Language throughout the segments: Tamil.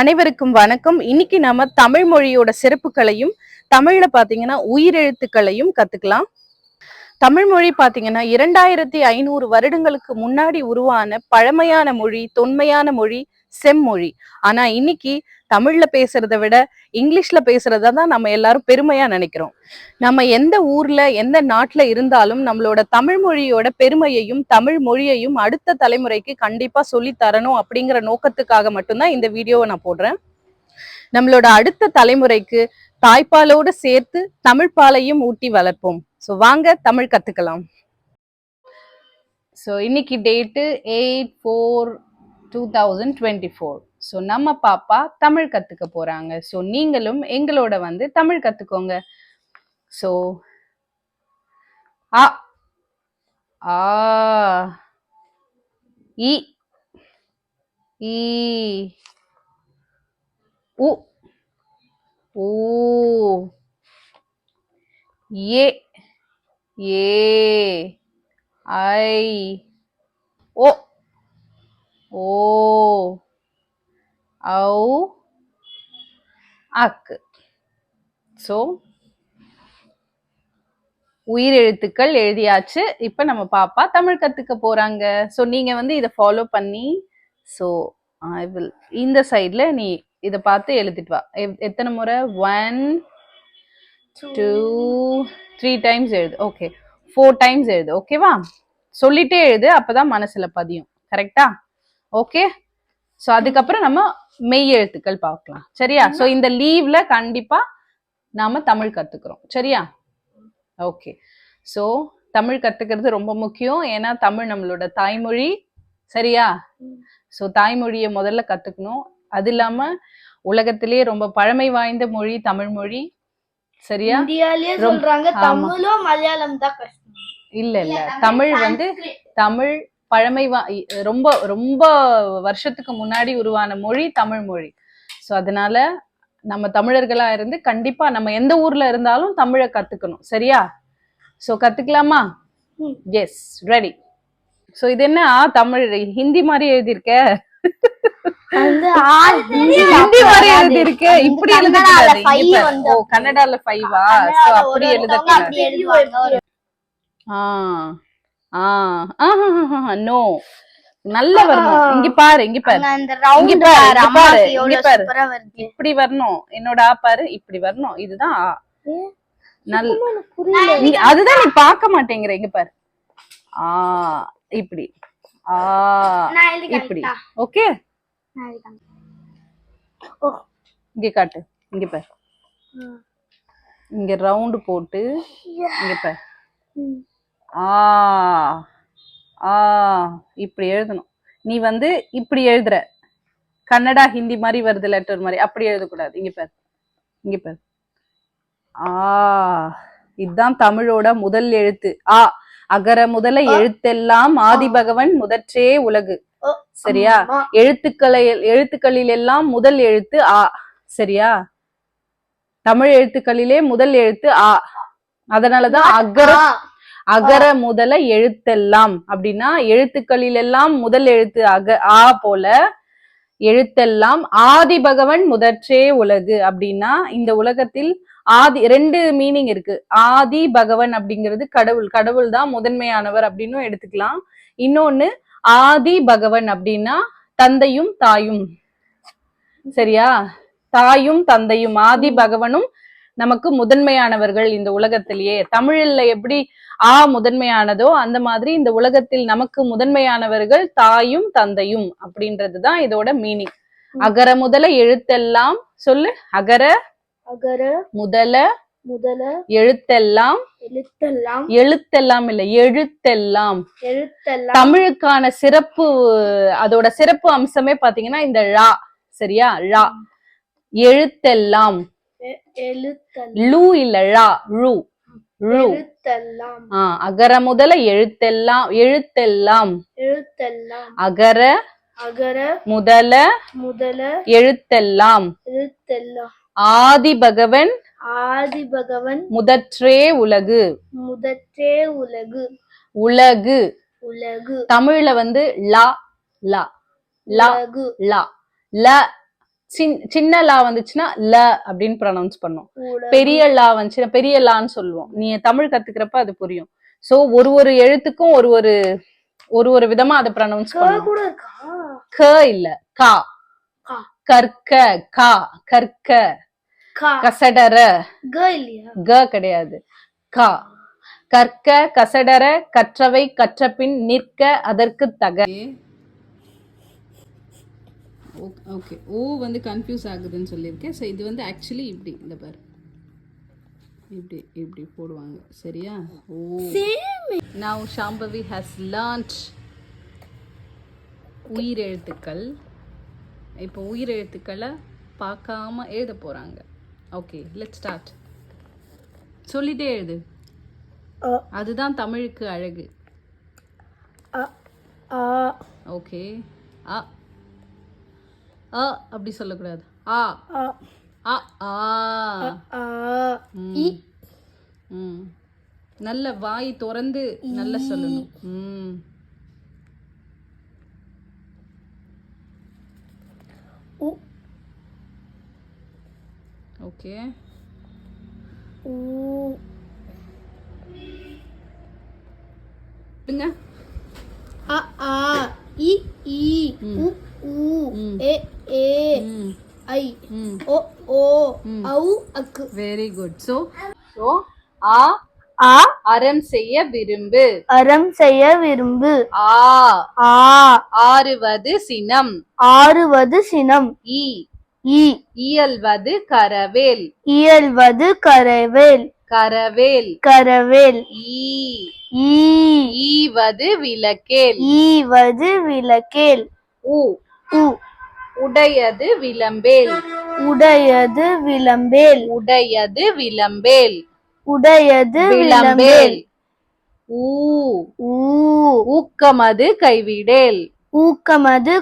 அனைவருக்கும் வணக்கம். இன்னைக்கு நாம தமிழ் மொழியோட சிறப்புகளையும் தமிழ்ல பாத்தீங்கன்னா உயிரெழுத்துக்களையும் கத்துக்கலாம். தமிழ் மொழி பாத்தீங்கன்னா இரண்டாயிரத்தி ஐநூறு வருடங்களுக்கு முன்னாடி உருவான பழமையான மொழி தொன்மையான மொழி செம்மொழி. ஆனா இன்னைக்கு தமிழ்ல பேசுறதை விட இங்கிலீஷ்ல பேசுறத தான் நம்ம எல்லாரும் பெருமையா நினைக்கிறோம். நம்ம எந்த ஊர்ல எந்த நாட்டுல இருந்தாலும் நம்மளோட தமிழ் மொழியோட பெருமையையும் தமிழ் மொழியையும் அடுத்த தலைமுறைக்கு கண்டிப்பா சொல்லி தரணும் அப்படிங்கிற நோக்கத்துக்காக மட்டும்தான் இந்த வீடியோவை நான் போடுறேன். நம்மளோட அடுத்த தலைமுறைக்கு தாய்ப்பாலோடு சேர்த்து தமிழ் பாலையும் ஊட்டி வளர்ப்போம். ஸோ வாங்க தமிழ் கத்துக்கலாம். ஸோ இன்னைக்கு date eight four two thousand twenty four so நம்ம பாப்பா தமிழ் கற்றுக்க போகிறாங்க ஸோ நீங்களும் எங்களோட வந்து தமிழ் கற்றுக்கோங்க ஸோ ஆ ஆ இ ஈ உ ஊ ஏ ஏ ஐ ஓ. ஓ. ஔ அக்கு. ஸோ உயிர் எழுத்துக்கள் எழுதியாச்சு. இப்போ நம்ம பாப்பா தமிழ் கற்றுக்க போகிறாங்க ஸோ நீங்கள் வந்து இதை ஃபாலோ பண்ணி ஸோ ஐ வில் இந்த சைடில் நீ இதை பார்த்து எழுதிட்டு வா. எத்தனை முறை? ஒன் டூ த்ரீ டைம்ஸ் எழுது. ஓகே ஃபோர் டைம்ஸ் எழுது. ஓகேவா சொல்லிட்டே எழுது. அப்போதான் மனசில் பதியும். கரெக்டா ஓகே ஸோ அதுக்கப்புறம் நம்ம மெய் எழுத்துக்கள் பார்க்கலாம். சரியா? ஸோ இந்த லீவ்ல கண்டிப்பா நாம தமிழ் கத்துக்கிறோம். சரியா? ஓகே ஸோ தமிழ் கத்துக்கிறது ரொம்ப முக்கியம். ஏன்னா தமிழ் நம்மளோட தாய்மொழி. சரியா? ஸோ தாய்மொழியை முதல்ல கத்துக்கணும். அது இல்லாம உலகத்திலேயே ரொம்ப பழமை வாய்ந்த மொழி தமிழ் மொழி. சரியா? சொல்றாங்க. தமிழும் மலையாளம் தான் இல்ல இல்ல. தமிழ் வந்து தமிழ் பழமை ரொம்ப ரொம்ப வருஷத்துக்கு முன்னாடி உருவான மொழி தமிழ் மொழி. ஸோ அதனால நம்ம தமிழர்களா இருந்து கண்டிப்பா நம்ம எந்த ஊர்ல இருந்தாலும் தமிழை கத்துக்கணும். சரியா? ஸோ கத்துக்கலாமா. எஸ் ரெடி ஸோ இது என்ன? தமிழ் ஹிந்தி மாதிரி எழுதியிருக்க. ஹிந்தி மாதிரி. எழுதியிருக்க. இப்படி எழுதக்கூடாது கன்னடால ஃபைவா ஸோ அப்படி ஒரு ஒருத்தவங்க எழுதக்கூடாது அப்படி எழுதுவாங்க ஒரு ஆ. ஆ நோ. நல்ல வரணும் இங்க பாரு இங்க பாரு. இங்க ரவுண்ட் பாரு, பாரு இங்க பாரு, இப்படி வரணும். என்னோட ஆ பாரு இப்படி வரணும். இதுதான் ஆ. நல் புரியல. இங்க- அதுதான் நீ பார்க்க மாட்டேங்கிற. இங்க பாரு. ஆ இப்படி. ஆ இப்படி? ஓகே? இங்க காட்டு. இங்க பாரு. இங்க ரவுண்டு போட்டு இங்க பாரு. ஆ ஆ இப்படி எழுதணும். நீ வந்து இப்படி எழுதுற. கன்னடா ஹிந்தி மாதிரி வருது லெட்டர் மாதிரி. அப்படி எழுதக்கூடாது. இங்க பாரு. இங்க பாரு. ஆ இதுதான் தமிழோட முதல் எழுத்து. ஆ அகர முதல எழுத்தெல்லாம் ஆதி பகவன் முதற்றே உலகு. சரியா. எழுத்துக்களை எழுத்துக்களில் எல்லாம் முதல் எழுத்து ஆ. சரியா? தமிழ் எழுத்துக்களிலே முதல் எழுத்து ஆ. அதனாலதான் அகர ஆ, அகர முதல எழுத்தெல்லாம். அப்படின்னா எழுத்துக்களில் எல்லாம் முதல் எழுத்து அக ஆ போல எழுத்தெல்லாம் ஆதி பகவன் முதற்றே உலகு. அப்படின்னா இந்த உலகத்தில் ஆதி ரெண்டு மீனிங் இருக்கு. ஆதி பகவன் அப்படிங்கிறது கடவுள். கடவுள் தான் முதன்மையானவர் அப்படின்னு எடுத்துக்கலாம். இன்னொன்னு ஆதி பகவன் அப்படின்னா தந்தையும் தாயும். சரியா? தாயும் தந்தையும் ஆதி பகவனும் நமக்கு முதன்மையானவர்கள் இந்த உலகத்திலேயே. தமிழ்ல எப்படி ஆ முதன்மையானதோ அந்த மாதிரி இந்த உலகத்தில் நமக்கு முதன்மையானவர்கள் தாயும் தந்தையும் அப்படின்றதுதான் இதோட மீனிங் அகர முதல எழுத்தெல்லாம் சொல்லு. அகர அகர முதல முதல எழுத்தெல்லாம் எழுத்தெல்லாம் எழுத்தெல்லாம் இல்ல எழுத்தெல்லாம். எழுத்தெல்லாம். தமிழுக்கான சிறப்பு அதோட சிறப்பு அம்சமே பாத்தீங்கன்னா இந்த ழா சரியா? ழா. எழுத்தெல்லாம். லூ இல்ல ழா ழு. எழுத்தெல்லாம். ஆ அகர முதல எழுத்தெல்லாம் எழுத்தெல்லாம். எழுத்தெல்லாம். அகர அகர முதல முதல எழுத்தெல்லாம். எழுத்தெல்லாம். ஆதி பகவன் ஆதி பகவன் முதற்றே உலகு. முதற்றே உலகு. உலகு. உலகு. தமிழ்ல வந்து லா லா. லா லா. ல சின்ன லா வந்துச்சுன்னா ல அப்படின்னு ப்ரொனவுன்ஸ் பண்ணும். பெரிய லா வந்துச்சுன்னா பெரிய லான்னு சொல்லுவோம். நீ தமிழ் கத்துக்கிறப்ப அது புரியும். சோ ஒரு ஒரு எழுத்துக்கும் ஒரு ஒரு ஒரு ஒரு விதமா அதை ப்ரொனவுன்ஸ் க பண்ணும். கூட இருக்கா? க இல்ல. கா. கற்க கா. கற்க. கா. கசடர க இல்லையா? க கிடையாது. கா. கற்க கசடர கற்றவை கற்றபின் நிற்க அதற்கு தக. ஓகே ஓ வந்து கன்ஃபியூஸ் ஆகுதுன்னு சொல்லியிருக்கேன். ஸோ இது வந்து ஆக்சுவலி இப்படி இந்த பாரு. இப்படி இப்படி போடுவாங்க. சரியா? ஓ. நவ் ஷாம்பவி ஹாஸ் லேர்ன்ட் உயிரெழுத்துக்கள். இப்போ உயிரெழுத்துக்களை பார்க்காம எழுத போகிறாங்க ஓகே லெட் ஸ்டார்ட் சொல்லிட்டே எழுது. அதுதான் தமிழுக்கு அழகு. ஆ ஓகே அ. அ அப்படி சொல்லக்கூடாது. ஆ. ஆ. ஆ. ம். நல்ல வாய் திறந்து நல்ல சொல்லணும். ம். ஓகே. ஊ விடுங்க அ ஆ இ ஈ உ ஊ ம். எ ஏ ம் ஐ ம் ஓ ஓ ம். ஔ அக்கு. வெரி குட் ஸோ ஸோ ஆ ஆ அறம் செய்ய விரும்பு. அறம் செய்ய விரும்பு. ஆ. ஆ. ஆறுவது சினம். ஆறுவது சினம். ஈ. ஈ. இயல்வது கரவேல். இயல்வது கரவேல். கரவேல். கரவேல். ஈ. ஈ. ஈவது விளக்கேல். ஈவது விளக்கேல். உ. உ. உடையது விளம்பேல். உடையது விளம்பேல். உடையது விளம்பேல். உடையது விளம்பேல். ஊ ஊ. ஊக்கமது கைவிடேல். ஊக்கமது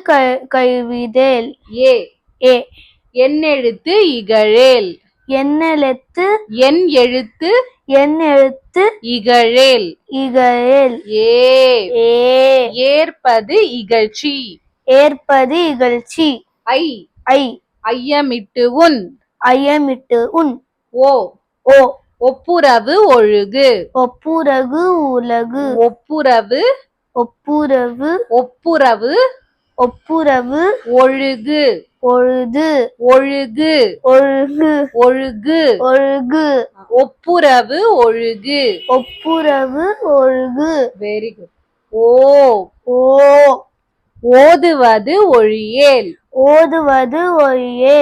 கைவிடேல். ஏ. ஏ. என் எழுத்து இகழேல். என்னெழுத்து என் எழுத்து என் எழுத்து இகழேல். இகழேல். ஏ. ஏ. ஏற்பது இகழ்ச்சி. ஏற்பது இகழ்ச்சி. ஐ. ஐ. ஐயமிட்டு உன். ஐயமிட்டு உன். ஓ. ஓ. ஒப்புரவு ஒழுகு. ஒப்புரகு உலகு. ஒப்புரவு. ஒப்புரவு. ஒப்புரவு. ஒப்புரவு. ஒழுகு. பொழுது ஒழுகு. ஒழுகு. ஒழுகு. ஒழுகு. ஒப்புரவு ஒழுகு. ஒப்புரவு ஒழுகு. வெரி குட் ஓ. ஓ. ஓதுவது ஒழியேல். ஓதுவது ஒழியே.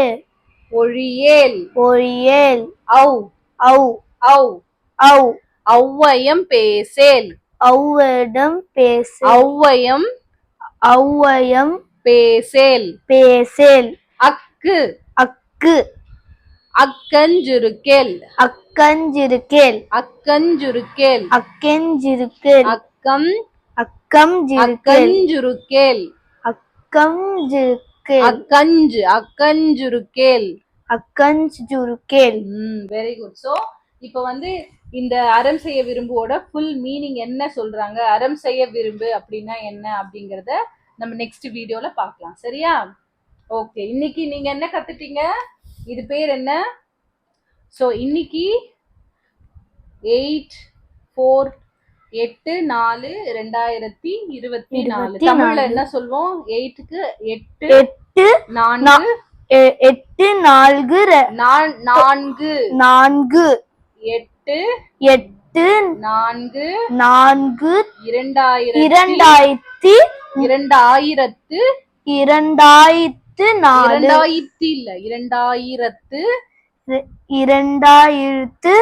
ஒழியேல். ஒழியேல். ஔ. ஔ. ஔ. ஔ. ஔவயம் பேசேல். ஔவிடம் பேச ஔவயம் ஔவயம் பேசேல். பேசேல். அக்கு. அக்கு. அக்கஞ்சுருக்கேல். அக்கஞ்சிருக்கேல். அக்கஞ்சுருக்கேல். அக்கெஞ்சிருக்கேல். அக்கம். அக்கம் அக்கஞ்சுருக்கேல். அக்கம் அக்கஞ்சு. அக்கஞ்சுருக்கேல். அக்கஞ்சுருக்கேல். ம் வெரி குட் சோ இப்போ வந்து இந்த அறம் செய்ய விரும்புவோட ஃபுல் மீனிங் என்ன சொல்றாங்க? அறம் செய்ய விரும்பு அப்படின்னா என்ன அப்படிங்கறத நம்ம நெக்ஸ்ட் வீடியோல பார்க்கலாம். சரியா? ஓகே இன்னைக்கு நீங்க என்ன கத்துட்டீங்க? இது பேர் என்ன? சோ இன்னைக்கு எயிட் ஃபோர் எட்டு நாலு ரெண்டாயிரத்தி இருபத்தி நாலு. தமிழ்ல. என்ன சொல்வோம்? எயிட்டுக்கு எட்டு எட்டு நான்கு எட்டு நான்கு நான்கு. நான்கு. எட்டு எட்டு நான்கு நான்கு இரண்டாயிரத்தி இரண்டாயிரத்தி இரண்டாயிரத்து இரண்டாயிரத்து இரண்டாயிரத்தி இல்ல இரண்டாயிரத்து இரண்டாயிரத்து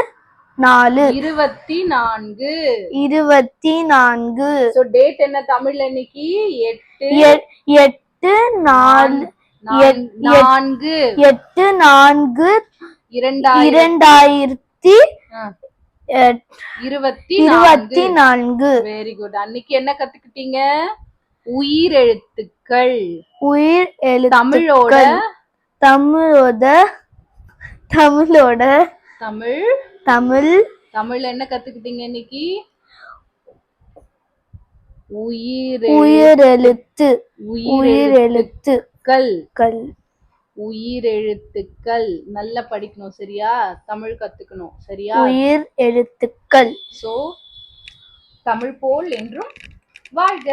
நாலு. இருபத்தி நான்கு. இருபத்தி நான்கு. சோ டேட் என்ன தமிழ்ல இன்னைக்கு எட்டு. எட்டு நாலு. நான்கு. எட்டு நான்கு. இரண்டாயிரத்தி. இருபத்தி இருபத்தி நான்கு. வெரி குட் அன்னைக்கு என்ன கத்துக்கிட்டீங்க? உயிரெழுத்துக்கள் உயிர் தமிழோட. எழுத்துக்கள் தமிழோட தமிழோட. தமிழ் தமிழ். தமிழ்ல என்ன கத்துக்கிட்டீங்க இன்னைக்கு? உயிர் உயிரெழுத்து. உயிரெழுத்துக்கள். உயிரெழுத்துக்கள். உயிரெழுத்துக்கள். நல்லா படிக்கணும் சரியா? தமிழ் கத்துக்கணும் சரியா? உயிர் எழுத்துக்கள் சோ தமிழ் போல் என்றும் வாழ்க.